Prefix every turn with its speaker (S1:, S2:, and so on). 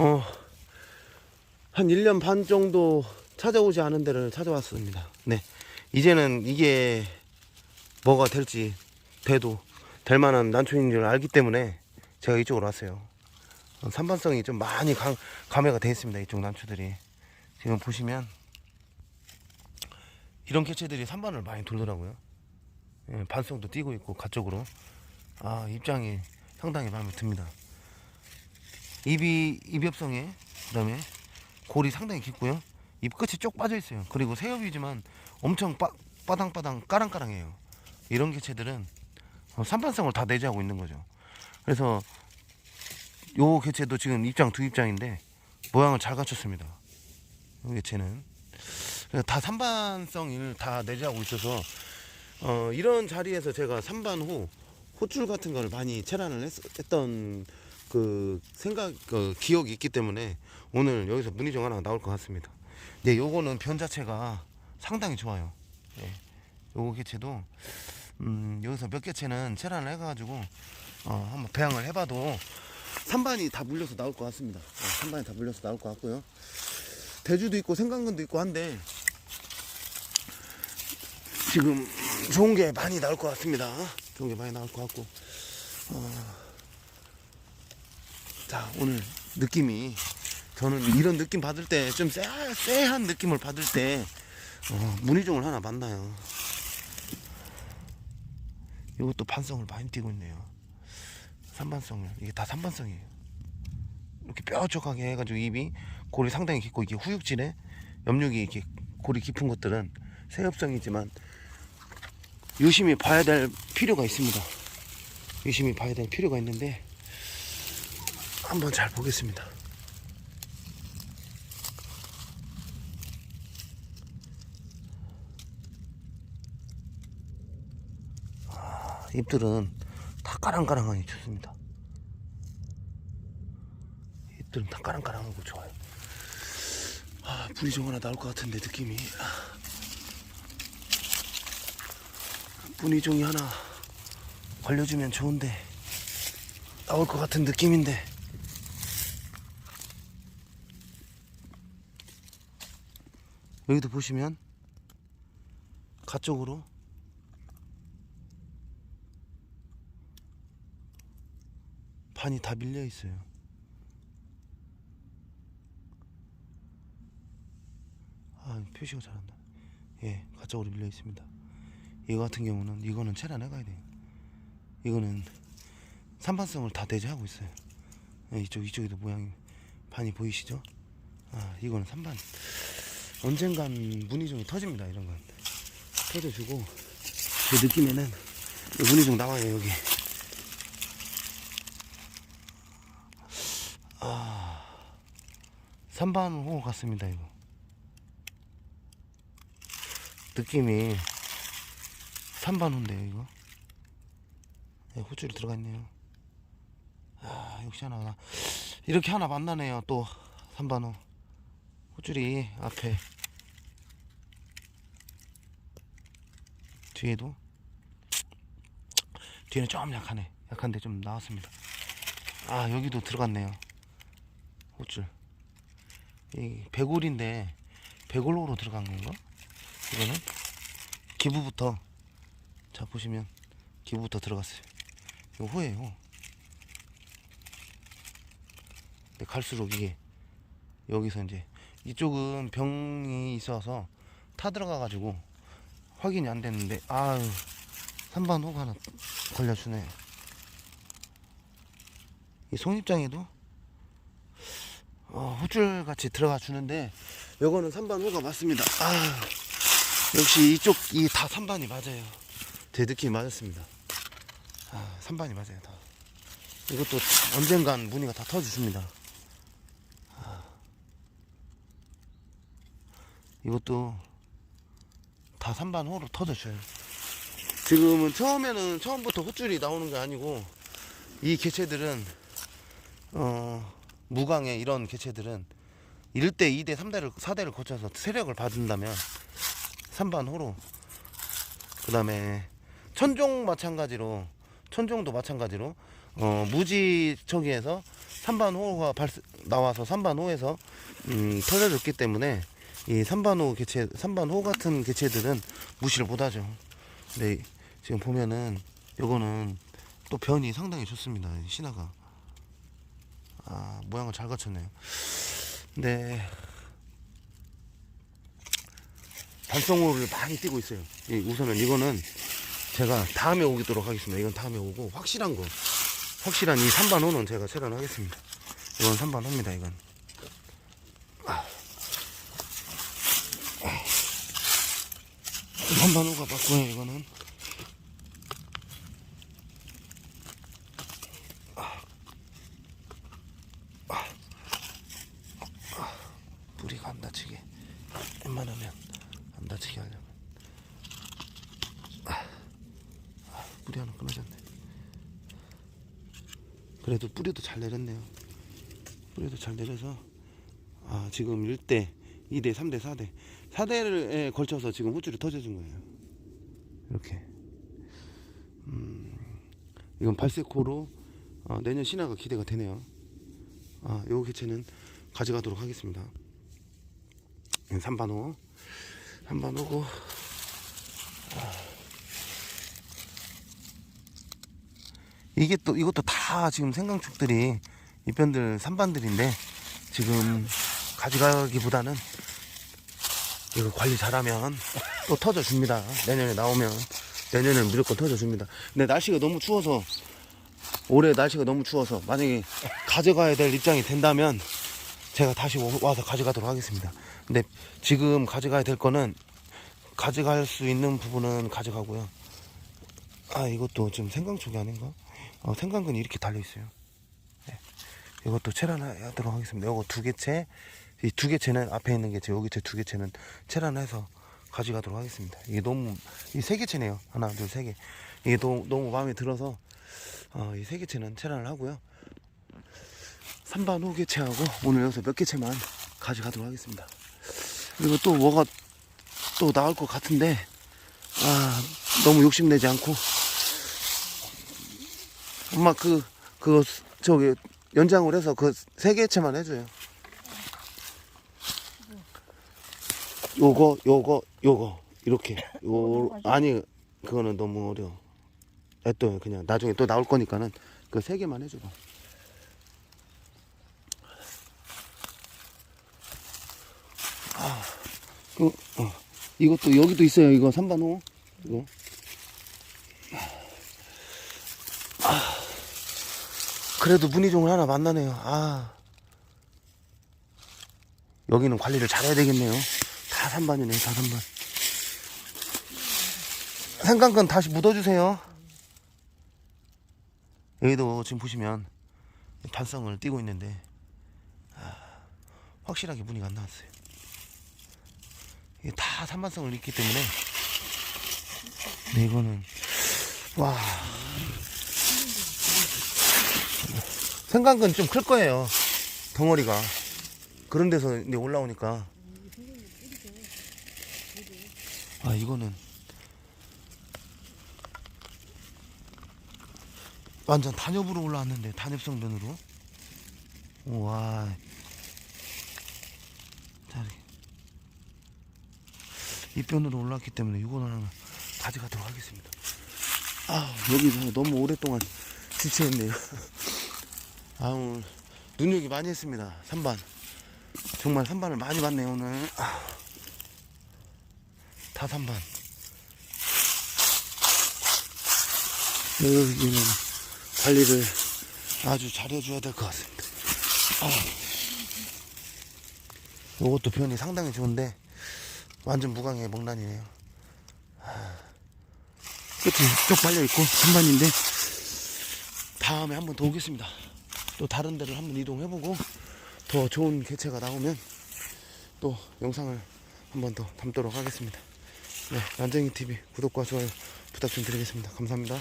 S1: 어, 한 1년 반 정도 찾아오지 않은 데를 찾아왔습니다. 네. 이제는 이게 뭐가 될지, 돼도 될 만한 난초인 줄 알기 때문에 제가 이쪽으로 왔어요. 어, 산반성이 좀 많이 감, 감회가 되어 있습니다. 이쪽 난초들이. 지금 보시면 이런 개체들이 산반을 많이 돌더라고요. 예, 반성도 띄고 있고 가쪽으로. 아, 입장이 상당히 마음에 듭니다. 입이 입엽성에 그다음에 골이 상당히 깊고요. 입 끝이 쪽 빠져 있어요. 그리고 새엽이지만 엄청 빠, 빠당빠당 까랑까랑해요. 이런 개체들은 어, 산반성을 다 내재하고 있는 거죠. 그래서 요 개체도 지금 입장 두 입장인데 모양을 잘 갖췄습니다. 요 개체는 다 산반성을 다 내재하고 있어서 어, 이런 자리에서 제가 산반 후 호줄 같은 거를 많이 체란을 했, 했던 그 생각 그 기억이 있기 때문에 오늘 여기서 문의종 하나 나올 것 같습니다. 네, 요거는 변 자체가 상당히 좋아요. 네, 요거 개체도 음, 여기서 몇 개체는 체란을 해가지고 어, 한번 배양을 해봐도 산반이 다 물려서 나올 것 같습니다. 어, 산반이 다 물려서 나올 것 같고요. 대주도 있고 생강근도 있고 한데 지금 좋은 게 많이 나올 것 같습니다. 좋은 게 많이 나올 것 같고. 어, 자, 오늘 느낌이 저는 이런 느낌 받을 때 좀 쎄한 느낌을 받을 때 어, 문희종을 하나 만나요. 이것도 반성을 많이 띄고 있네요. 삼반성을 이게 다 삼반성이에요. 이렇게 뾰족하게 해가지고 입이 골이 상당히 깊고 이게 후육질에 염육이 이렇게 골이 깊은 것들은 새엽성이지만 유심히 봐야 될 필요가 있습니다. 유심히 봐야 될 필요가 있는데 한번 잘 보겠습니다. 아, 잎들은 다 까랑까랑하니 좋습니다. 잎들은 다 까랑까랑하고 좋아요. 아, 불이 좀 하나 나올 것 같은데 느낌이. 아. 분이종이 하나 걸려주면 좋은데 나올 것 같은 느낌인데 여기도 보시면 가쪽으로 판이 다 밀려 있어요. 아 표시가 잘한다. 예, 가쪽으로 밀려 있습니다. 이거 같은 경우는 이거는 체란해 가야 돼요. 이거는 산반성을 다 대체하고 있어요. 예, 이쪽 이쪽에도 모양이 반이 보이시죠? 아 이거는 산반. 언젠간 문희종이 터집니다. 이런 건 터져주고 제 느낌에는 문희종 나와요 여기. 아 산반 호 같습니다 이거. 느낌이 3반 호인데요 이거 네, 호줄이 들어가 있네요 아 역시 하나 이렇게 하나 만나네요 또 3반 호 호줄이 앞에. 뒤에도? 뒤에는 좀 약하네. 약한데 좀 나왔습니다. 아 여기도 들어갔네요. 호줄 이 배골인데 배골로 들어간 건가? 이거는? 기부부터. 자 보시면 기부부터 들어갔어요. 이거 호예요. 근데 갈수록 이게 여기서 이제 이쪽은 병이 있어서 타 들어가 가지고 확인이 안 됐는데 아유 3반 호가 하나 걸려주네. 이 송입장에도 어, 호줄 같이 들어가 주는데 요거는 3반 호가 맞습니다. 아 역시 이쪽 이 다 3반이 맞아요. 제 느낌이 맞았습니다. 아, 3반이 맞아요, 다. 이것도 언젠간 무늬가 다 터져줍니다. 이것도 다 3반 호로 터져줘요. 지금은 처음에는 처음부터 헛줄이 나오는 게 아니고 이 개체들은 어, 무광의 이런 개체들은 1대, 2대, 3대를 4대를 거쳐서 세력을 받는다면 3반 호로 그 다음에 천종 마찬가지로 천종도 마찬가지로 어, 무지처기에서 3반 호가 발생, 나와서 3반 호에서 음, 터져졌기 때문에 이 3반호 개체, 3반호 같은 개체들은 무시를 못하죠. 근데 지금 보면은 요거는 또 변이 상당히 좋습니다. 이 신화가 아 모양을 잘 갖췄네요. 근데 단성호를 많이 띄고 있어요. 이 우선은 이거는 제가 다음에 오도록 하겠습니다. 이건 다음에 오고 확실한 거, 확실한 이 3반 호는 제가 체련하겠습니다. 이건 3반 호입니다. 이건. 3반호가 맞고요. 이거는. 뿌리가 안 다치게 웬만하면 안 다치게 하려면 뿌리 하나 끊어졌네 그래도 뿌리도 잘 내렸네요 뿌리도 잘 내려서 아 지금 1대 2대 3대 4대 4대에 걸쳐서 지금 호줄이 터져진 거예요. 이렇게. 음, 이건 발색호로 어, 내년 신화가 기대가 되네요. 아, 요 개체는 가져가도록 하겠습니다. 3반호. 3반호고. 이게 또 이것도 다 지금 생강축들이 입변들 3반들인데 지금 가져가기보다는 이거 관리 잘하면 또 터져 줍니다 내년에 나오면 내년에 무조건 터져 줍니다 근데 날씨가 너무 추워서 올해 날씨가 너무 추워서 만약에 가져가야 될 입장이 된다면 제가 다시 오- 와서 가져가도록 하겠습니다. 근데 지금 가져가야 될 거는 가져갈 수 있는 부분은 가져가고요. 아 이것도 지금 생강촉이 아닌가? 어, 생강근이 이렇게 달려 있어요. 네. 이것도 체란하도록 하겠습니다. 이거 두 개체, 이 두 개체는 앞에 있는 개체, 여기 제 두 개체는 체란해서 가져가도록 하겠습니다. 이게 너무 이 세 개체네요. 하나, 둘, 세 개. 이게 너무 너무 마음에 들어서 어, 이 세 개체는 체란을 하고요. 3반 후 개체하고 오늘 여기서 몇 개체만 가져가도록 하겠습니다. 그리고 또 뭐가 또 나올 것 같은데 아 너무 욕심내지 않고 엄마 그 그거 저기 연장을 해서 그 세 개체만 해줘요. 요거 요거 요거 이렇게 요 아니 그거는 너무 어려워. 아, 또 그냥 나중에 또 나올 거니까는 그 세 개만 해줘봐. 그, 어, 이것도 여기도 있어요. 이거 3반 호. 이거. 아, 그래도 문희종을 하나 만나네요. 아. 여기는 관리를 잘해야 되겠네요. 다 3반이네, 다 3반. 생강근 다시 묻어주세요. 여기도 지금 보시면 반성을 띄고 있는데, 아, 확실하게 문의가 안 나왔어요. 이게 다 산만성을 잃기 때문에 근데 이거는 와 생강근 좀 클 거예요 덩어리가 그런 데서 이제 올라오니까 아 이거는 완전 단엽으로 올라왔는데 단엽성변으로 우와 자 이렇게 입변으로 올라왔기 때문에 이거는 하나 가져가도록 하겠습니다. 아 여기서 너무 오랫동안 지체했네요. 아 오늘 눈여기 많이 했습니다. 3반 정말 3반을 많이 봤네요 오늘. 아, 다 3반. 여기는 관리를 아주 잘해줘야 될 것 같습니다. 아, 이것도 변이 상당히 좋은데 완전 무광의 목란이네요. 하, 끝이 쭉 빨려 있고 한반인데 다음에 한번 더 오겠습니다. 또 다른 데를 한번 이동해보고 더 좋은 개체가 나오면 또 영상을 한번 더 담도록 하겠습니다. 네, 난쟁이 TV 구독과 좋아요 부탁 좀 드리겠습니다. 감사합니다.